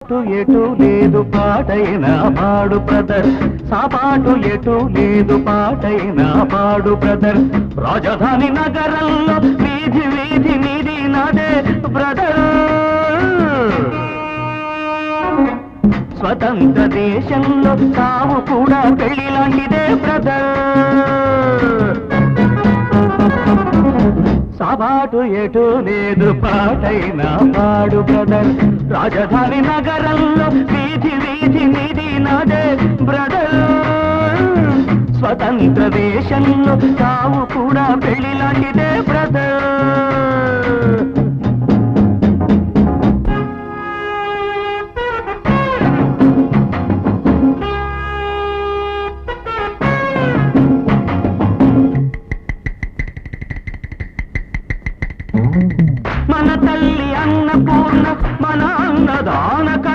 అటు ఎటు లేదు పాటైన పాడు బ్రదర్. సాపాటు ఎటు లేదు పాటైన పాడు బ్రదర్. రాజధాని నగరంలో వీధి వీధి నీది నాదే బ్రదర్. స్వతంత్ర దేశంలో తాము కూడా పెళ్ళి లాంటిదే బ్రదర్. పాటు ఎటు లేదు పాటైన పాడు బ్రదర్. రాజధాని నగరంలో వీధి వీధి నిధి నాదే బ్రదర్. స్వతంత్ర దేశంలో తావు కూడా పెళ్ళి లాంటిదే మన